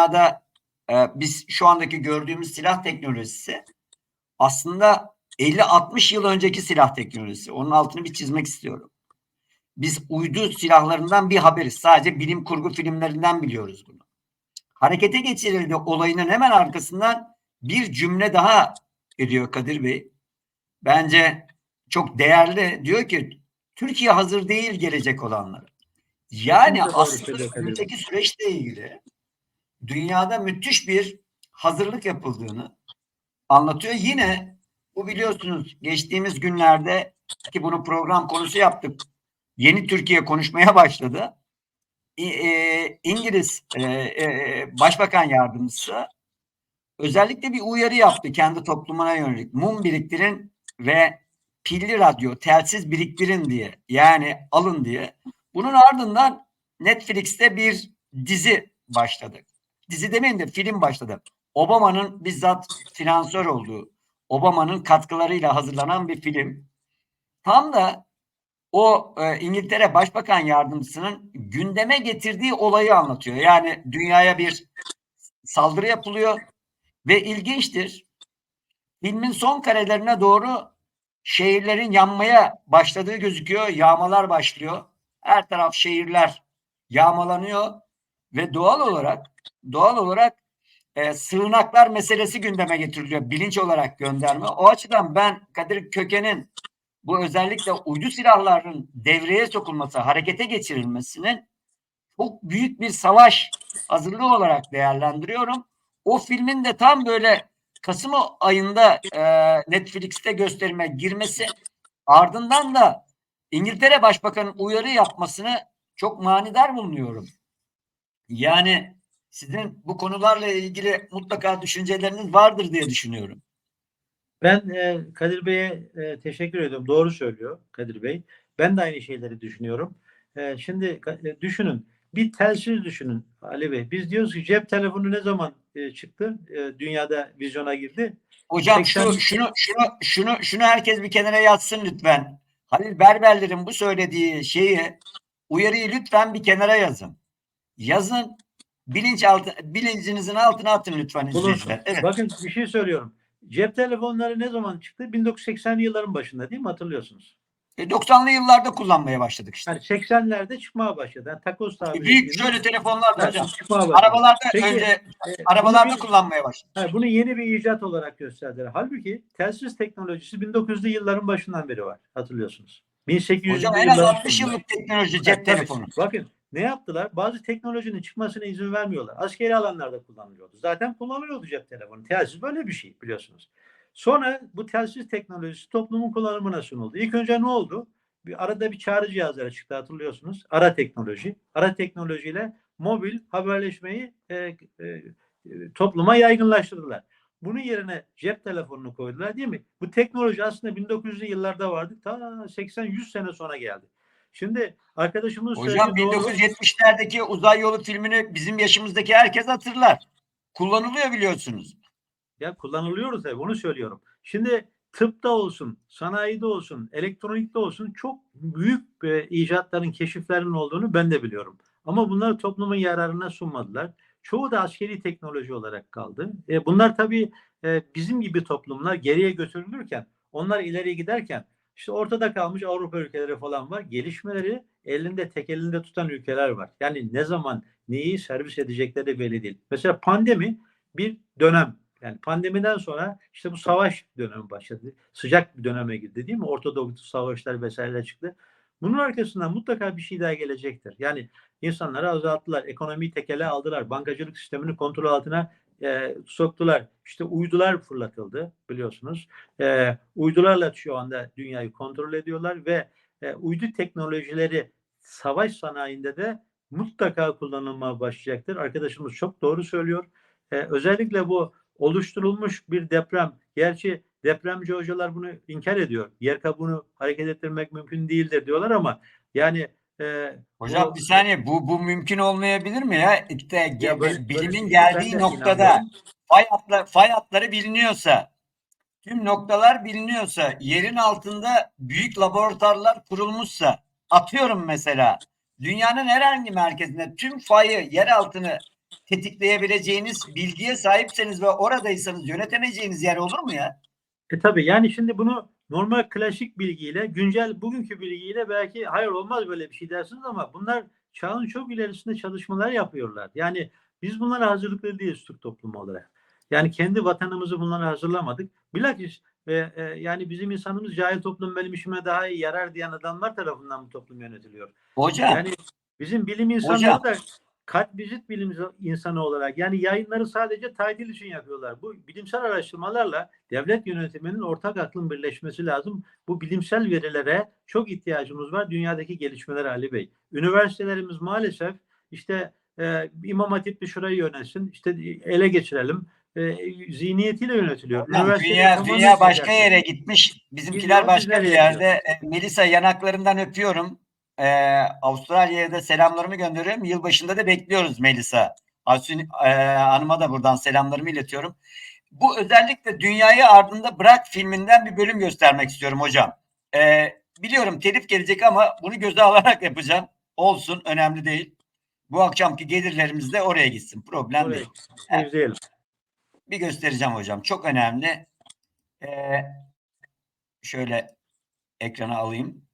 dünyada e, biz şu andaki gördüğümüz silah teknolojisi aslında 50-60 yıl önceki silah teknolojisi. Onun altını bir çizmek istiyorum. Biz uydu silahlarından bir haberiz. Sadece bilim kurgu filmlerinden biliyoruz bunu. Harekete geçirildi olayının hemen arkasından bir cümle daha ediyor Kadir Bey. Bence çok değerli. Diyor ki Türkiye hazır değil gelecek olanlara. Yani aslında önümüzdeki süreçle ilgili dünyada müthiş bir hazırlık yapıldığını anlatıyor. Yine bu biliyorsunuz geçtiğimiz günlerde ki bunu program konusu yaptık. Yeni Türkiye konuşmaya başladı. E, İngiliz e, e, Başbakan Yardımcısı özellikle bir uyarı yaptı kendi toplumuna yönelik. Mum biriktirin ve pilli radyo, telsiz biriktirin diye. Yani alın diye. Bunun ardından Netflix'te bir dizi başladı. Dizi demeyin de film başladı. Obama'nın bizzat finansör olduğu, Obama'nın katkılarıyla hazırlanan bir film. Tam da o e, İngiltere Başbakan Yardımcısının gündeme getirdiği olayı anlatıyor. Yani dünyaya bir saldırı yapılıyor ve ilginçtir. Filmin son karelerine doğru şehirlerin yanmaya başladığı gözüküyor. Yağmalar başlıyor. Her taraf şehirler yağmalanıyor ve doğal olarak doğal olarak e, sığınaklar meselesi gündeme getiriliyor. Bilinç olarak gönderme. O açıdan ben Kadir Köken'in bu özellikle uydu silahlarının devreye sokulması, harekete geçirilmesinin çok büyük bir savaş hazırlığı olarak değerlendiriyorum. O filmin de tam böyle Kasım ayında e, Netflix'te gösterime girmesi ardından da İngiltere Başbakanı'nın uyarı yapmasını çok manidar bulunuyorum. Yani sizin bu konularla ilgili mutlaka düşünceleriniz vardır diye düşünüyorum. Ben e, Kadir Bey'e e, teşekkür ediyorum. Doğru söylüyor Kadir Bey. Ben de aynı şeyleri düşünüyorum. E, şimdi e, düşünün. Bir telsiz düşünün Ali Bey. Biz diyoruz ki cep telefonu ne zaman e, çıktı? E, dünyada vizyona girdi. Hocam 80 şu, şunu şunu şunu şunu herkes bir kenara yazsın lütfen. Halil Berberler'in bu söylediği şeyi uyarıyı lütfen bir kenara yazın. Yazın bilinç altı, bilincinizin altına atın lütfen izleyiciler. Evet. Bakın bir şey söylüyorum. Cep telefonları ne zaman çıktı? 1980'li yılların başında değil mi? Hatırlıyorsunuz. E, 90'lı yıllarda kullanmaya başladık işte. Yani 80'lerde çıkmaya başladı. Yani takoz tabiri. E, büyük ettiğimiz- şöyle telefonlar da hocam. başladı. Arabalarda Peki, önce E, arabalarda bir- kullanmaya başladık. Ha, bunu yeni bir icat olarak gösterdiler. Halbuki telsiz teknolojisi 1900'lü yılların başından beri var. Hatırlıyorsunuz. 1800'lü Hocam en az yılların 60 sonunda. yıllık teknoloji cep telefonu. Bakın ne yaptılar? Bazı teknolojinin çıkmasına izin vermiyorlar. Askeri alanlarda kullanılıyordu. Zaten kullanılıyordu cep telefonu. Telsiz böyle bir şey biliyorsunuz. Sonra bu telsiz teknolojisi toplumun kullanımına sunuldu. İlk önce ne oldu? Bir arada bir çağrı cihazları çıktı hatırlıyorsunuz. Ara teknoloji. Ara teknolojiyle mobil haberleşmeyi e, e, topluma yaygınlaştırdılar. Bunun yerine cep telefonunu koydular değil mi? Bu teknoloji aslında 1900'lü yıllarda vardı. Ta 80-100 sene sonra geldi. Şimdi arkadaşımız Hocam söylediği doğru. 1970'lerdeki uzay yolu filmini bizim yaşımızdaki herkes hatırlar. Kullanılıyor biliyorsunuz. Ya kullanılıyoruz tabii bunu söylüyorum. Şimdi tıpta olsun, sanayide olsun, elektronikte olsun çok büyük e, icatların, keşiflerin olduğunu ben de biliyorum. Ama bunları toplumun yararına sunmadılar. Çoğu da askeri teknoloji olarak kaldı. E, bunlar tabii e, bizim gibi toplumlar geriye götürülürken, onlar ileriye giderken işte ortada kalmış Avrupa ülkeleri falan var. Gelişmeleri elinde tek elinde tutan ülkeler var. Yani ne zaman neyi servis edecekleri belli değil. Mesela pandemi bir dönem. Yani pandemiden sonra işte bu savaş dönemi başladı. Sıcak bir döneme girdi değil mi? Orta savaşlar vesaireler çıktı. Bunun arkasından mutlaka bir şey daha gelecektir. Yani insanları azalttılar, ekonomiyi tekele aldılar, bankacılık sistemini kontrol altına e, soktular. İşte uydular fırlatıldı biliyorsunuz. E, uydularla şu anda dünyayı kontrol ediyorlar ve e, uydu teknolojileri savaş sanayinde de mutlaka kullanılmaya başlayacaktır. Arkadaşımız çok doğru söylüyor. E, özellikle bu oluşturulmuş bir deprem. Gerçi depremci hocalar bunu inkar ediyor. Yer kabuğunu hareket ettirmek mümkün değildir diyorlar ama yani e, Hocam bu- bir saniye bu bu mümkün olmayabilir mi ya? İşte Ya böyle- bilimin böyle- geldiği noktada fay, hatla, fay hatları biliniyorsa, tüm noktalar biliniyorsa, yerin altında büyük laboratuvarlar kurulmuşsa, atıyorum mesela dünyanın herhangi merkezinde tüm fayı, yer altını tetikleyebileceğiniz bilgiye sahipseniz ve oradaysanız yönetemeyeceğiniz yer olur mu ya? E tabii yani şimdi bunu normal klasik bilgiyle, güncel bugünkü bilgiyle belki hayır olmaz böyle bir şey dersiniz ama bunlar çağın çok ilerisinde çalışmalar yapıyorlar. Yani biz bunlara hazırlıklı değiliz Türk toplumu olarak. Yani kendi vatanımızı bunlara hazırlamadık. Bilakis e, e, yani bizim insanımız cahil toplum benim işime daha iyi yarar diyen adamlar tarafından bu toplum yönetiliyor. Hocam Yani bizim bilim insanları Hocam. da kartvizit bilim insanı olarak yani yayınları sadece taydil için yapıyorlar. Bu bilimsel araştırmalarla devlet yönetiminin ortak aklın birleşmesi lazım. Bu bilimsel verilere çok ihtiyacımız var dünyadaki gelişmeler Ali Bey. Üniversitelerimiz maalesef işte e, İmam Hatip bir şurayı yönetsin, işte ele geçirelim. E, zihniyetiyle yönetiliyor. Üniversiteleri dünya, dünya başka yere gitmiş. Bizimkiler başka bir yerde. E, Melisa yanaklarından öpüyorum. E, Avustralya'ya da selamlarımı gönderiyorum. Yılbaşında da bekliyoruz Melisa. Asun e, Hanım'a da buradan selamlarımı iletiyorum. Bu özellikle Dünyayı Ardında Bırak filminden bir bölüm göstermek istiyorum hocam. E, biliyorum telif gelecek ama bunu göze alarak yapacağım. Olsun önemli değil. Bu akşamki gelirlerimiz de oraya gitsin. Problem Oraya değil. izleyelim. bir göstereceğim hocam. Çok önemli. Ee, şöyle ekrana alayım.